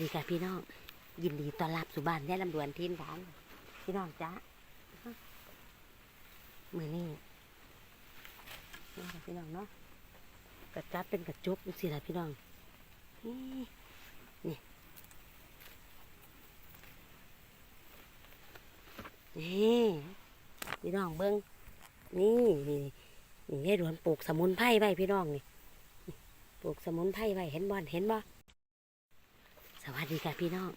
ดีค่ะพี่น้อง ยินดีต้อนรับสู่บ้านแย่ลำดวนทีนร้านพี่น้องจ้ามือนี่พี่น้องเนาะกระจับเป็นกระจุกสิละพี่น้อง นี่นี่พี่น้องเบิ้งนี่นี่นี่ให้ดวนปลูกสมุนไพรไว้พี่น้องนี่ปลูกสมุนไพรไว้เห็นบ่เห็นบ่ ดีค่ะพี่น้อง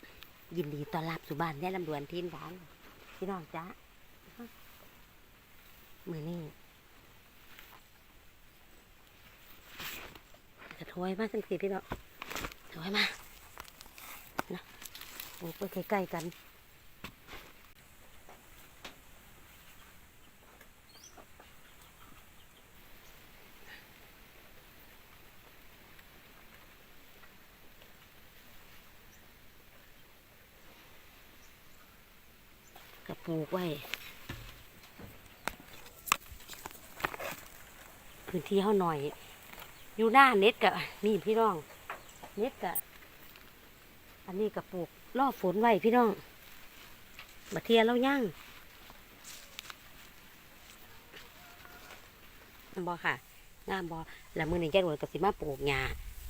ยินดีต้อนรับสู่บ้านแย่ลำดวนทีนร้านพี่น้องจ้ามือนี่กระถวยมาสักทีพี่น้องถวยมานะโอ้ไปใกล้ๆกัน ปลูกไว้ พื้นที่เขาหน่อย อยู่หน้าเน็ตกะนี่พี่น้อง เน็ตกะ อันนี้กับปลูกล่อฝนไว้พี่น้องบัเทียแล้วย่างบอค่ะงามบอแล้วมือหนึ่งแก้หนวดกับสิมาปลูกหญ้า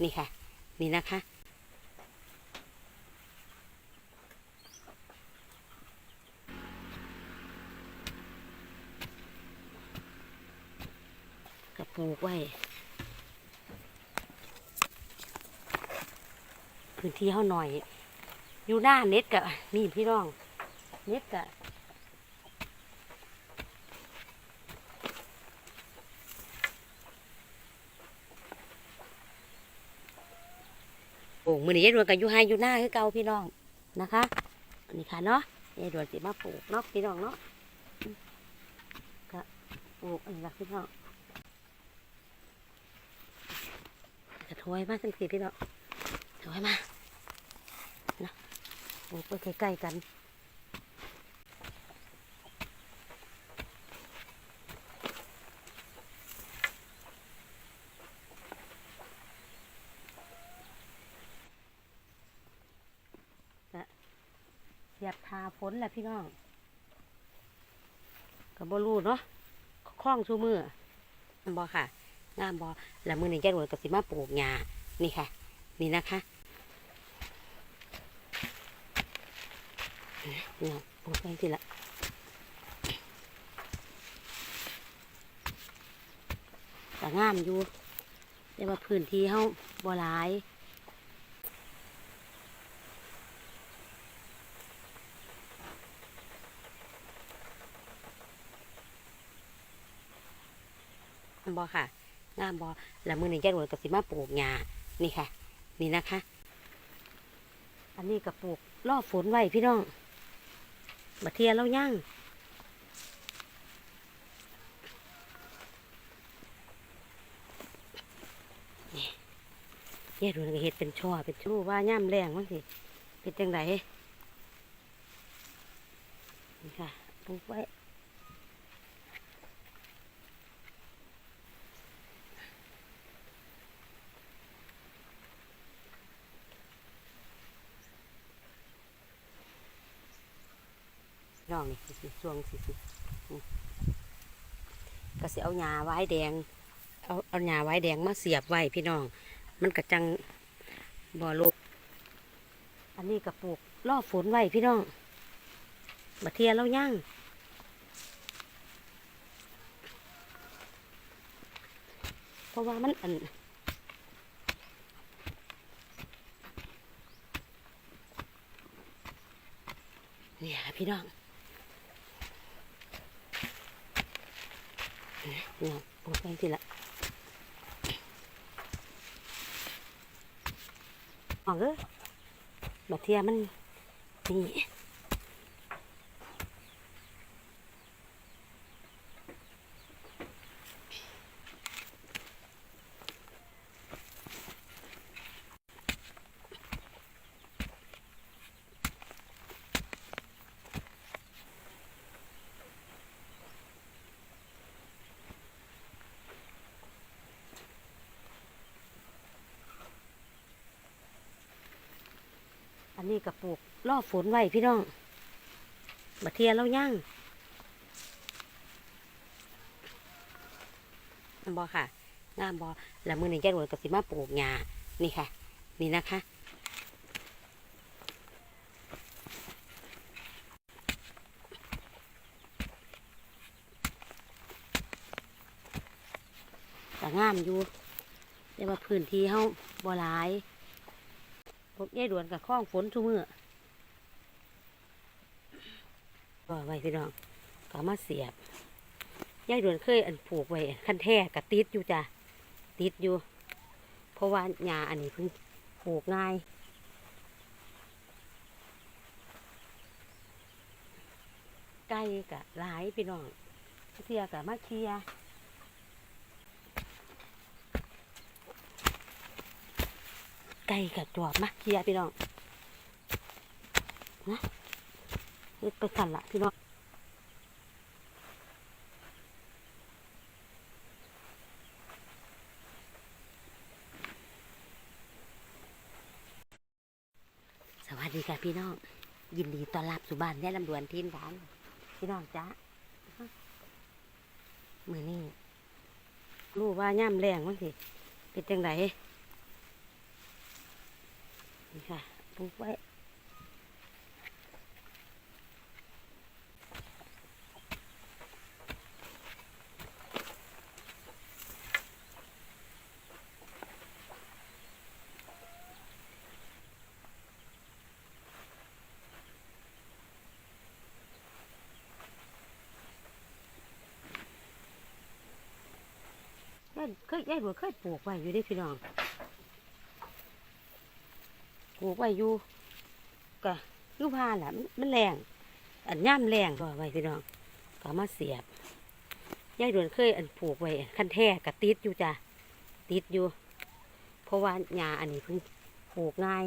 นี่ค่ะ นี่นะคะ กับ ปลูกไว้ พื้นที่เขาหน่อย อยู่หน้าเน็ตกะนี่พี่น้อง เน็ตกะโอ้มือนี้ยายดวนกับอยู่ไฮอยู่หน้าคือเก่าพี่น้องนะคะอันนี้ค่ะเนาะยายดวนสิมาปลูกเนาะพี่น้องเนาะก็ปลูกอันนี้ละพี่น้อง กระถวยมาสักทีพี่น้องถวยมานะโอ้ไปใกล้ๆกันก็เสียบทาฝนแหละพี่น้องกับบรูเนาะคล้องชูมือแม่นบอค่ะ งามบอแล้วมือหนึ่งแก้หนวดกับสิมาปลูกหญ้านี่ค่ะ นี่นะคะนี่ปลูกไปสิละแต่งามอยู่แต่ว่าพื้นที่เฮาบ่หลายบอค่ะ งามบอแล้วมือหนึ่งแก้หนวดกับสิมาปลูกหญ้านี่ค่ะ นี่นะคะ อันนี้กับปลูกล่อฝนไว้พี่น้องบัเทียแล้วย่างนี่แย่ดูนก็เห็ดเป็นช่อเป็นชู้ว่าย่ำแรงมั้งสิเป็นจังไดนี่ค่ะปลูกไว้ น้องนี่สิช่วงสิสิก็สิเอาหญ้าไว้แดง เอาเอาหญ้าไว้แดงมาเสียบไว้พี่น้อง มันกระจังบ่อลบอันนี้กระปลูกล่อฝนไว้พี่น้องบัเทียแล้วย่างเพราะว่ามันอันเนี่ยพี่น้อง นี่ยปลูกไปทีละอ๋อเออบัดเทียมันนี่ กระปลูกล่อฝนไว้พี่น้องบัเทียแล้วย่างบอค่ะงามบอแล้วมือหนึ่งแก้วกับสิมาปลูกหญ้านี่ค่ะ นี่นะคะแต่งามอยู่แต่ว่าพื้นที่เฮาบ่หลาย พวกยายด่วนกับคล้องฝนทุกมือก็ไว้พี่น้องก็เอามาเสียบยายด่วนเคยอันผูกไว้คันแท้กับติดอยู่จ้ะติดอยู่ เพราะว่าหญ้าอันนี้เพิ่งปลูกง่ายไก่กะหลายพี่น้องเทียกะมาเคีย ไก่กับจวบมาเคียพี่น้องนะเฮ็ดไปสั่นละพี่น้องสวัสดีค่ะพี่น้อง ยินดีต้อนรับสู่บ้านแย่ลำดวนทีนหวานพี่น้องจ้ามือนี่รู้ว่าย่ำแรงมั้งสิเป็นจังได นี่ค่ะปลูกไว้ยายเคยยายบัวเคยปลูกไว้อยู่เด้พี่น้องป ลูกไว้อยู่กะยูพาแหละมันแรงอันย่ำแรงก็ไว้พี่น้องก็มาเสียบยายด่วนเคยอันปลูกไว้คันแท้กับติดอยู่จ้ะติดอยู่ เพราะว่าหญ้าอันนี้เพิ่งปลูกง่าย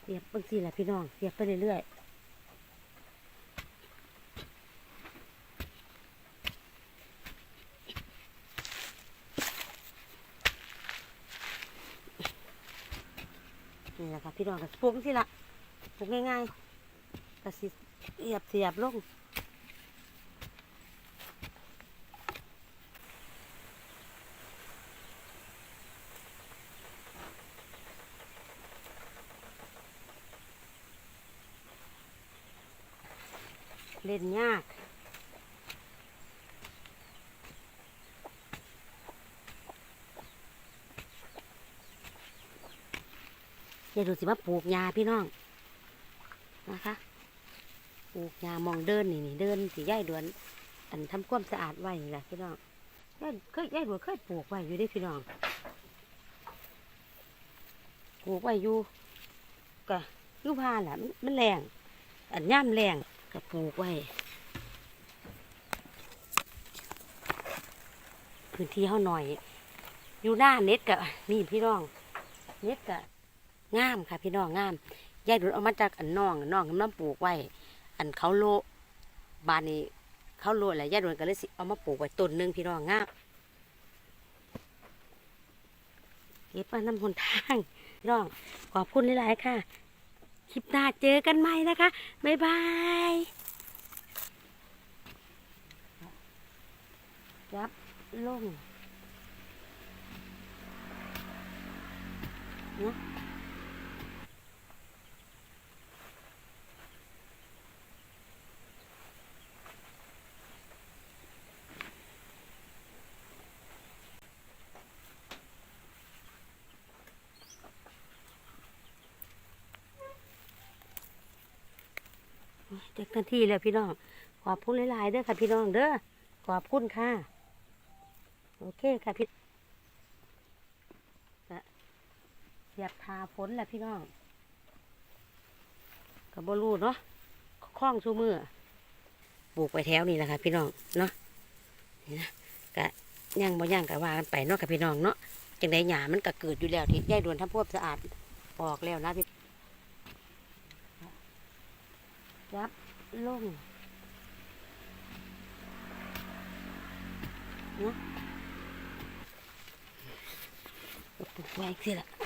เสียบบางทีแหละพี่น้องเสียบไปเรื่อยๆ นี่แหละค่ะพี่น้องก็ปลูกสิละปลูกง่ายๆก็สิเสียบเสียบลงเล่นยาก ย่าดูสิว่าปลูกยาพี่น้องนะคะปลูกยามองเดินนี่นี่เดินสิย่ายดวน อันทำความสะอาดไว้นี่แหละพี่น้องย่ายเคยย่ายดวนเคยปลูกไว้อยู่ได้พี่น้องปลูกไว้อยู่กะยูพาแหละมันแรงอันย่ำแรงก็ปลูกไว้พื้นที่เขาหน่อย อยู่หน้าเน็ตกะนี่พี่น้อง เน็ตกะ งามค่ะ พี่น้องงามยายดุนเอามาจากอันน้องน้องกำลังปลูกไว้ อันเขาโลบานนี้เขาโลแหละยายดุนก็เลยสิเอามาปลูกไว้ต้นหนึ่งพี่น้องงามเก็บมาน้ำหนทางพี่น้องขอบคุณหลายๆค่ะ คลิปหน้าเจอกันใหม่นะคะ บ๊ายบายยับลงเนาะ เด็กทันทีเลยพี่น้อง ขอบคุณหลายๆเด้อค่ะพี่น้องเด้อ ขอบคุณค่ะ โอเคค่ะพี่ก็เสียบทาฝนแหละพี่น้องกับบรูเนาะคล้องชูมือปลูกไปแถวนี่แหละค่ะพี่น้องเนาะนี่นะกะย่างบ่ย่างกะว่ากันไปเนาะกับพี่น้องเนาะจังไดหยามันก็เกิดอยู่แล้วที่ยายดวนทำพวกสะอาดออกแล้วนะพี่ยับ ลงเนาะปลูกไว้สิละ